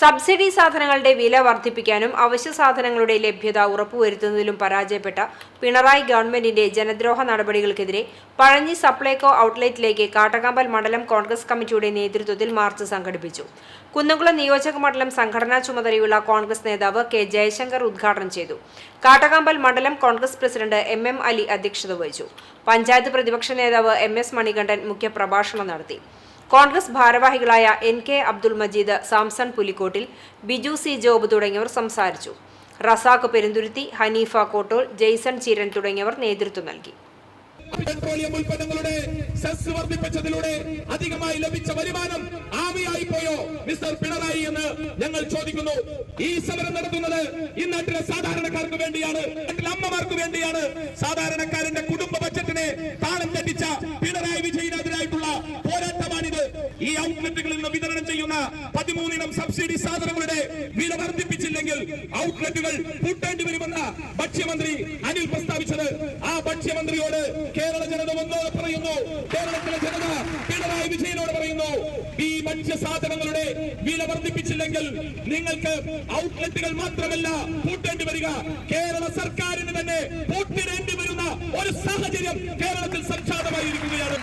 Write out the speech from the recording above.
Subsidy സാധനങ്ങളുടെ വില വർദ്ധിപ്പിക്കാനും അവശ്യ സാധനങ്ങളുടെ ലഭ്യത ഉറപ്പുവരുത്തുന്നതിലും പരാജയപ്പെട്ട പിണറായി ഗവൺമെന്റിന്റെ ജനദ്രോഹ നടപടികൾക്കെതിരെ പഴഞ്ഞി സപ്ലൈകോ ഔട്ട്ലെറ്റിലേക്ക് കാട്ടകാമ്പൽ മണ്ഡലം കോൺഗ്രസ് കമ്മിറ്റിയുടെ നേതൃത്വത്തിൽ മാർച്ച് സംഘടിപ്പിച്ചു. കുന്നംകുളം നിയോജക മണ്ഡലം സംഘടനാ ചുമതലയുള്ള കോൺഗ്രസ് നേതാവ് കെ ജയശങ്കർ ഉദ്ഘാടനം ചെയ്തു. കാട്ടകാമ്പൽ മണ്ഡലം Congress president M M Ali അധ്യക്ഷത വഹിച്ചു. പഞ്ചായത്ത് പ്രതിപക്ഷ നേതാവ് എം എസ് മണികണ്ഠൻ മുഖ്യപ്രഭാഷണം നടത്തി. കോൺഗ്രസ് ഭാരവാഹികളായ N K Abdul Majeed Samson Pulikkottil Biju C Job തുടങ്ങിയവർ സംസാരിച്ചു. റസാഖ് പെരുന്തുരുത്തി ഹനീഫ കോട്ടോൾ ജെയ്സൺ ചീരൻ തുടങ്ങിയവർ നേതൃത്വം നൽകി. പെട്രോളിയം ഉൽപ്പന്നങ്ങളുടെ സെസ് വർദ്ധിപ്പിച്ചതിലൂടെ അധികമായി ലഭിച്ച വരുമാനം ആവിയായി പോയോ? മിസ്റ്റർ പിണറായി എന്ന് ഞങ്ങൾ ചോദിക്കുന്നു. ഈ സമരം നടത്തുന്നത് ഈ നാട്ടിലെ സാധാരണക്കാർക്ക് വേണ്ടിയാണ് നാട്ടിലെ അമ്മമാർക്ക് വേണ്ടിയാണ്. സാധാരണക്കാരന്റെ ഈ ഔട്ട്ലെറ്റുകളിൽ നിന്ന് വിതരണം ചെയ്യുന്ന പതിമൂന്നിനം സബ്സിഡി സാധനങ്ങളുടെ വില വർദ്ധിപ്പിച്ചില്ലെങ്കിൽ ഔട്ട്ലെറ്റുകൾ പൂട്ടേണ്ടി വരുമെന്ന ഭക്ഷ്യമന്ത്രി അനിൽ പ്രസ്താവിച്ചത്. ആ ഭക്ഷ്യമന്ത്രിയോട് കേരള ജനത ഒന്നോട് പറയുന്നു. കേരളത്തിലെ ജനത പിണറായി വിജയനോട് പറയുന്നു ഈ ഭക്ഷ്യ സാധനങ്ങളുടെ വില വർദ്ധിപ്പിച്ചില്ലെങ്കിൽ നിങ്ങൾക്ക് ഔട്ട്ലെറ്റുകൾ മാത്രമല്ല പൂട്ടേണ്ടി വരിക. കേരള സർക്കാരിന് തന്നെ പൂട്ടിടേണ്ടി വരുന്ന ഒരു സാഹചര്യം കേരളത്തിൽ സംജാതമായിരിക്കുകയാണ്.